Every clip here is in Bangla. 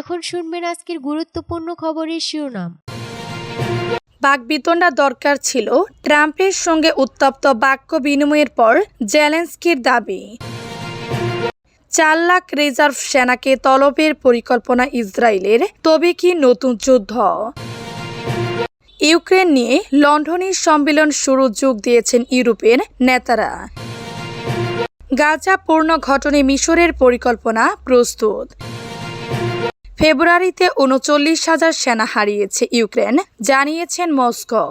এখন শুনবেন আজকের গুরুত্বপূর্ণ খবরের শিরোনাম। বাকবিতণ্ডা দরকার ছিল ট্রাম্পের সঙ্গে উত্তপ্ত বাক্য বিনিময়ের পর জেলেন্সকির দাবি। চার লাখ রিজার্ভ সেনাকে তলবের পরিকল্পনা ইসরায়েলের তবে কি নতুন যুদ্ধ। ইউক্রেন নিয়ে লন্ডনের সম্মেলন শুরু যোগ দিয়েছেন ইউরোপের নেতারা। গাজা পূর্ণ ঘটনে মিশরের পরিকল্পনা প্রস্তুত। ফেব্রুয়ারিতে উনচল্লিশ হাজার সেনা হারিয়েছে ইউক্রেন, জানিয়েছেন মস্কো।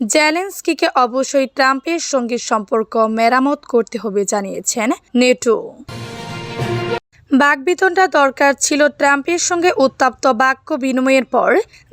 জেলেন্সকিকে অবশ্যই ট্রাম্পের সঙ্গে সম্পর্ক মেরামত করতে হবে, জানিয়েছেন নেটো। বাকবিতণ্ডা দরকার ছিল ট্রাম্পের সঙ্গে উত্তপ্ত বাক্য বিনিময়ের পর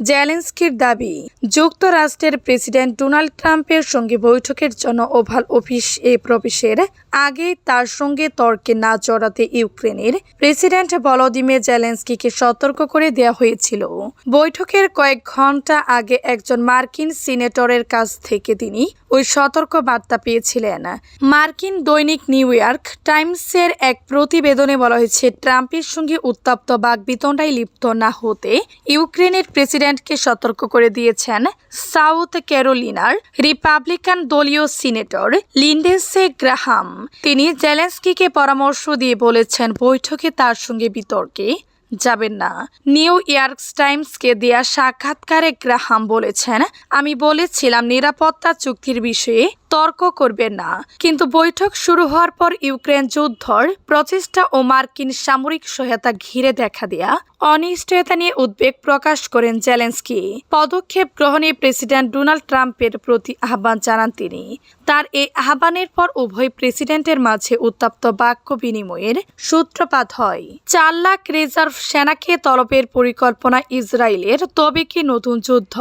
জেলেন্সকির দাবি, যুক্তরাষ্ট্রের প্রেসিডেন্ট ডোনাল্ড ট্রাম্পের সঙ্গে বৈঠকের জন্য ওভাল অফিস এ প্রবেশের আগেই তার সঙ্গে তর্কে না জড়াতে ইউক্রেনের প্রেসিডেন্ট ভলোদিমির জেলেন্সকিকে সতর্ক করে দেওয়া হয়েছিল। বৈঠকের কয়েক ঘণ্টা আগে একজন মার্কিন সিনেটরের কাছ থেকে তিনি ওই সতর্ক বার্তা পেয়েছিলেন। মার্কিন দৈনিক নিউ ইয়র্ক টাইমসের এক প্রতিবেদনে বলা হয়েছে, ট্রাম্পের সঙ্গে উত্তপ্ত বাগবিতণ্ডায় লিপ্ত না হতে ইউক্রেনের প্রেসিডেন্টকে সতর্ক করে দিয়েছেন সাউথ ক্যারোলিনার রিপাবলিকান দলীয় সিনেটর লিন্ডেসে গ্রাহাম। তিনি জেলেন্সকিকে পরামর্শ দিয়ে বলেছেন, বৈঠকে তার সঙ্গে বিতর্কে যাবেন না। নিউ ইয়র্ক টাইমসকে দেয়া সাক্ষাৎকারে গ্রাহাম বলেছেন, আমি বলেছিলাম নিরাপত্তা চুক্তির বিষয়ে তর্ক করবেন না। কিন্তু বৈঠক শুরু হওয়ার পর ইউক্রেন যুদ্ধর প্রচেষ্টা ও মার্কিন সামরিক সহায়তা ঘিরে দেখা দেয়া অনিশ্চয়তা নিয়ে উদ্বেগ প্রকাশ করেন জেলেন্সকি। পদক্ষেপ গ্রহণে প্রেসিডেন্ট ডোনাল্ড ট্রাম্পের প্রতি আহ্বান জানান তিনি। তার এই আহ্বানের পর উভয় প্রেসিডেন্টের মাঝে উত্তপ্ত বাক্য বিনিময়ের সূত্রপাত হয়। চার লাখ রিজার্ভ সেনাকে তলবের পরিকল্পনা ইসরায়েলের তবে কি নতুন যুদ্ধ?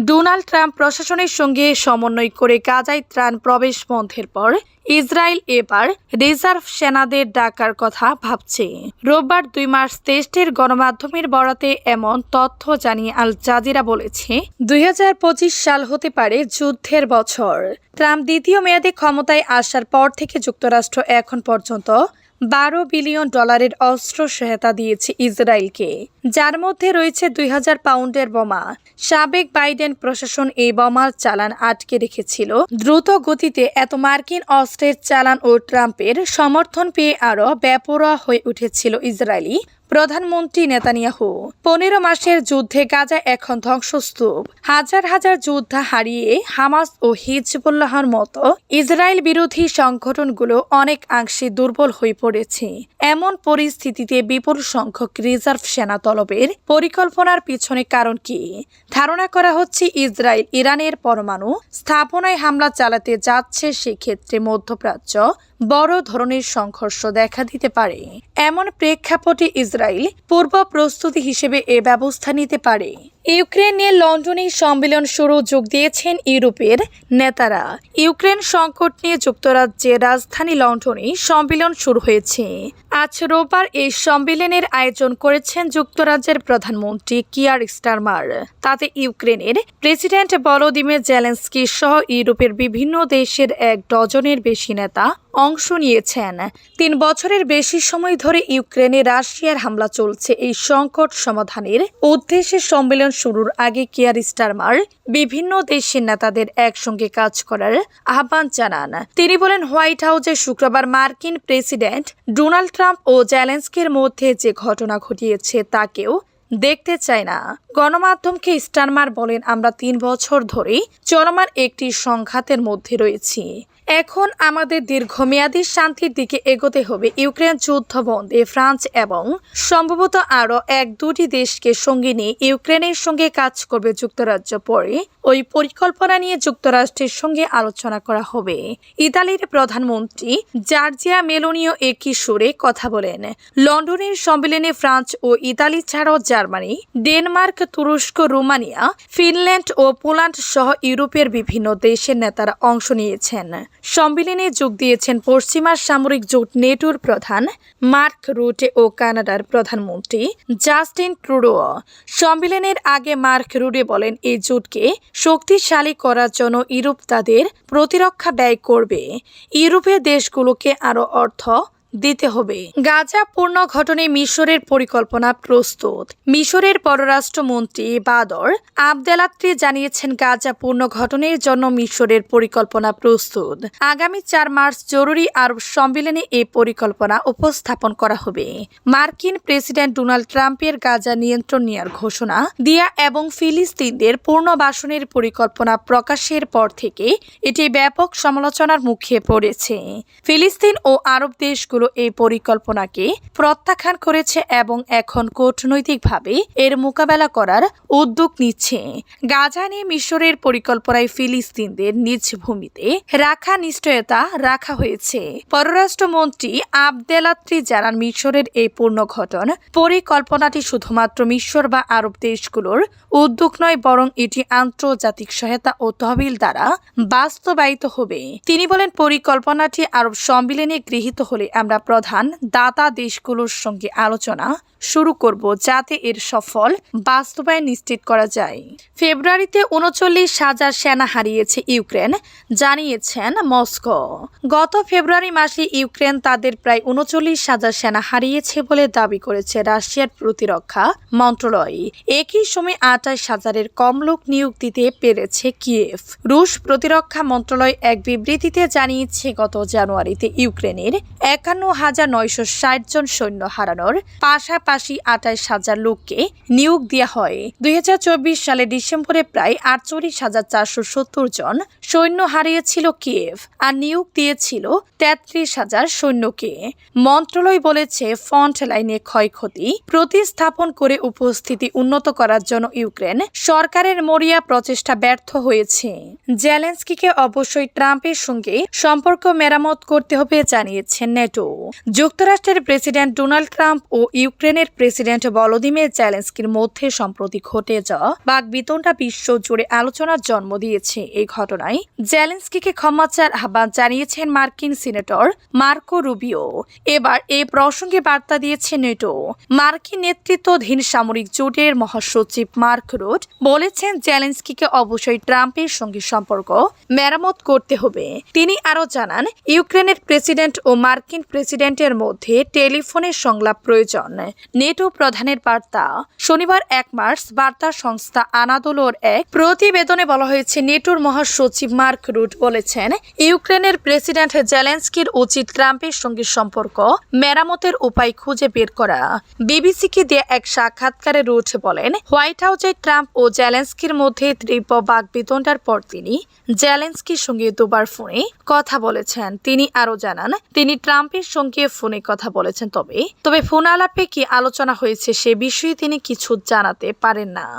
ডোনাল্ড ট্রাম্প প্রশাসনের সঙ্গে সমন্বয় করে গাজায় ত্রাণ প্রবেশ বন্ধের পর ইসরায়েল এবার রিজার্ভ সেনাদের ডাকার কথা ভাবছে। রোববার দুই মার্চ দেশটির গণমাধ্যমের বরাতে এমন তথ্য জানিয়ে আল জাজিরা বলেছে, দুই হাজার পঁচিশ সাল হতে পারে যুদ্ধের বছর। ট্রাম্প দ্বিতীয় মেয়াদে ক্ষমতায় আসার পর থেকে যুক্তরাষ্ট্র এখন পর্যন্ত বারো বিলিয়ন ডলারের অস্ত্র সহায়তা দিয়েছে ইসরায়েলকে। যার মধ্যে রয়েছে দুই হাজার পাউন্ডের বোমা। সাবেক বাইডেন প্রশাসন এই বোমার চালান আটকে রেখেছিল। দ্রুত গতিতে এত মার্কিন অস্ত্রের চালান ও ট্রাম্পের সমর্থন পেয়ে আরও বেপরোয়া হয়ে উঠেছিল ইসরায়েলি। প্রধানমন্ত্রী নেতানিয়াহু। পনেরো মাসের যুদ্ধে গাজা এখন ধ্বংসস্তূপ। হাজার হাজার যোদ্ধা হারিয়ে হামাস ও হিজবুল্লাহর মতো ইসরায়েল বিরোধী সংগঠনগুলো অনেকাংশে দুর্বল হয়ে পড়েছে। এমন পরিস্থিতিতে বিপুল সংখ্যক রিজার্ভ সেনা তলবের পরিকল্পনার পিছনে কারণ কি? ধারণা করা হচ্ছে ইসরায়েল ইরানের পরমাণু স্থাপনায় হামলা চালাতে যাচ্ছে সেক্ষেত্রে মধ্যপ্রাচ্য বড় ধরনের সংঘর্ষ দেখা দিতে পারে। এমন প্রেক্ষাপটে ইসরায়েল পূর্ব প্রস্তুতি হিসেবে এ ব্যবস্থা নিতে পারে। ইউক্রেন নিয়ে লন্ডনে সম্মেলন শুরু যোগ দিয়েছেন ইউরোপের নেতারা। ইউক্রেন সংকট নিয়ে যুক্তরাজ্যের রাজধানী লন্ডনে সম্মেলন শুরু হয়েছে। আজ রোববার এই সম্মেলনের আয়োজন করেছেন যুক্তরাজ্যের প্রধানমন্ত্রী কিয়ার স্টারমার। তাতে ইউক্রেনের প্রেসিডেন্ট ভলোদিমির জেলেন্সকি সহ ইউরোপের বিভিন্ন দেশের এক ডজনের বেশি নেতা অংশ নিয়েছেন। তিন বছরের বেশি সময় ধরে ইউক্রেনে রাশিয়ার হামলা চলছে। এই সংকট সমাধানের উদ্দেশ্যে সম্মেলন শুরুর আগে কেয়ার স্টারমার বিভিন্ন দেশের নেতাদের একসঙ্গে কাজ করার আহ্বান জানান। তিনি বলেন, হোয়াইট হাউসে শুক্রবার মার্কিন প্রেসিডেন্ট ডোনাল্ড ট্রাম্প ও জেলেন্সকির মধ্যে যে ঘটনা ঘটিয়েছে তাকেও দেখতে চায় না। গণমাধ্যমকে স্টারমার বলেন, আমরা তিন বছর ধরেই চলমান একটি সংঘাতের মধ্যে রয়েছি। এখন আমাদের দীর্ঘমেয়াদী শান্তির দিকে এগোতে হবে ইউক্রেন যুদ্ধ বন্ধে ফ্রান্স এবং সম্ভবত আরও এক দুটি দেশকে সঙ্গে নিয়ে ইউক্রেনের সঙ্গে কাজ করবে যুক্তরাজ্য পরে ওই পরিকল্পনা নিয়ে যুক্তরাষ্ট্রের সঙ্গে আলোচনা করা হবে। ইতালির প্রধানমন্ত্রী জার্জিয়া মেলোনিও একই সুরে কথা বলেন, লন্ডনের সম্মেলনে ফ্রান্স ও ইতালি ছাড়াও জার্মানি, ডেনমার্ক, তুরস্ক, রোমানিয়া, ফিনল্যান্ড ও পোল্যান্ড সহ ইউরোপের বিভিন্ন দেশের নেতারা অংশ নিয়েছেন। সম্মেলনে যোগ দিয়েছেন পশ্চিমার সামরিক জোট নেটোর প্রধান, মার্ক রুটে ও কানাডার প্রধানমন্ত্রী জাস্টিন ট্রুডো। সম্মেলনের আগে মার্ক রুডে বলেন এই জোটকে শক্তিশালী করার জন্য ইউরোপ তাদের প্রতিরক্ষা ব্যয় করবে। ইউরোপের দেশগুলোকে আরও অর্থ দিতে হবে। গাজা পূর্ণ ঘটনে মিশরের পরিকল্পনা প্রস্তুত। মিশরের পররাষ্ট্রমন্ত্রী বাদর আবদেলাত্রি জানিয়েছেন, গাজা পূর্ণ ঘটনের জন্য মিশরের পরিকল্পনা প্রস্তুত। আগামী চার মার্চ জরুরি আরব সম্মেলনে এই পরিকল্পনা উপস্থাপন করা হবে। মার্কিন প্রেসিডেন্ট ডোনাল্ড ট্রাম্পের গাজা নিয়ন্ত্রণ নেওয়ার ঘোষণা দিয়া এবং ফিলিস্তিনদের পুনর্বাসনের পরিকল্পনা প্রকাশের পর থেকে এটি ব্যাপক সমালোচনার মুখে পড়েছে। ফিলিস্তিন ও আরব দেশগুলো এই পরিকল্পনাকে প্রত্যাখ্যান করেছে এবং এখন কূটনৈতিকভাবে এর মোকাবেলা করার উদ্যোগ নিচ্ছে। গাজা নিয়ে মিশরের পরিকল্পনায় ফিলিস্তিনদের নিজ ভূমিতে রাখা নিশ্চয়তা রাখা হয়েছে। পররাষ্ট্রমন্ত্রী আবদেলাত্রি জানান, মিশরের এই পূর্ণ ঘটন পরিকল্পনাটি শুধুমাত্র মিশর বা আরব দেশগুলোর উদ্যোগ নয়, বরং এটি আন্তর্জাতিক সহায়তা ও তহবিল দ্বারা বাস্তবায়িত হবে। তিনি বলেন, পরিকল্পনাটি আরব সম্মিলনে গৃহীত হলে আমরা প্রধান দাতা দেশগুলোর সঙ্গে আলোচনা শুরু করব যাতে এর সফল বাস্তবায়ন নিশ্চিত করা যায়। ফেব্রুয়ারিতে উনচল্লিশ হাজার সেনা হারিয়েছে ইউক্রেন, জানিয়েছেন মস্কো। গত ফেব্রুয়ারি মাসে ইউক্রেন তাদের প্রায় উনচল্লিশ হাজার সেনা হারিয়েছে বলে দাবি করেছে রাশিয়ার প্রতিরক্ষা মন্ত্রণালয়। একই সময় আঠাশ হাজারের কম লোক নিয়োগ দিতে পেরেছে কিয়েভ। রুশ প্রতিরক্ষা মন্ত্রণালয় এক বিবৃতিতে জানিয়েছে, গত জানুয়ারিতে ইউক্রেনের একান্ন হাজার নয়শো ষাট জন সৈন্য হারানোর পাশাপাশি আঠাশ হাজার লোককে নিয়োগ দেওয়া হয়। দুই সালে ডিসেম্বরে প্রায় আটচল্লিশ হাজার চারশো সত্তর জন সৈন্য হারিয়েছিল কিয়েভ আর নিয়োগ দিয়েছিল তেত্রিশ হাজার সৈন্যকে। মন্ত্রণালয় বলেছে, ফ্রন্ট লাইনে ক্ষয়ক্ষতি প্রতিস্থাপন করে উপস্থিতি উন্নত করার জন্য ইউক্রেন সরকারের মরিয়া প্রচেষ্টা ব্যর্থ হয়েছে। জেলেন্সকিকে অবশ্যই ট্রাম্পের সঙ্গে সম্পর্ক মেরামত করতে হবে জানিয়েছেন নেটো। যুক্তরাষ্ট্রের প্রেসিডেন্ট ডোনাল্ড ট্রাম্প ও ইউক্রেনের প্রেসিডেন্ট ভলোদিমির জেলেন্সকির মধ্যে সম্প্রতি ঘটে যাওয়া বাগবিতণ্ডা বিশ্ব জুড়ে আলোচনার জন্ম দিয়েছে। এই ঘটনায় জেলেন্সকিকে ক্ষমা চার আহ্বান জানিয়েছেন মার্কিন সিনেটর মার্কো রুবিও। এবার এই প্রসঙ্গে বার্তা দিয়েছে নেটো। মার্কিন নেতৃত্বাধীন সামরিক জোটের মহাসচিব মার্ক রুট বলেছেন জেলেন্সকিকে অবশ্যই ট্রাম্পের সঙ্গে সম্পর্ক মেরামত করতে হবে। তিনি আরও জানান, ইউক্রেনের প্রেসিডেন্ট ও মার্কিন প্রেসিডেন্টের মধ্যে টেলিফোনের সংলাপ প্রয়োজন। নেটো প্রধানের বার্তা। শনিবার এক মার্চ বার্তা সংস্থা আনাদোলোর এক প্রতিবেদনে বলা হয়েছে, নেটোর মহাসচিব মার্ক রুট বলেছেন, ইউক্রেনের প্রেসিডেন্ট জেলেন্সকির উচিত ট্রাম্পের সঙ্গে সম্পর্ক, মেরামতের উপায় খুঁজে বের করা। বিবিসিকে দেয়া এক সাক্ষাৎকারে রুট বলেন, হোয়াইট হাউসে ট্রাম্প ও জেলেন্সকির মধ্যে তীব্র বাগবিতণ্ডার পর তিনি জেলেন্সকির সঙ্গে দুবার ফোনে কথা বলেছেন। তিনি আরও জানান, তিনি ট্রাম্পের সঙ্গে ফোনে কথা বলেছেন, তবে তবে ফোন আলাপে কি আলোচনা হয়েছে সে বিষয়ে তিনি কিছু জানাতে পারেন না।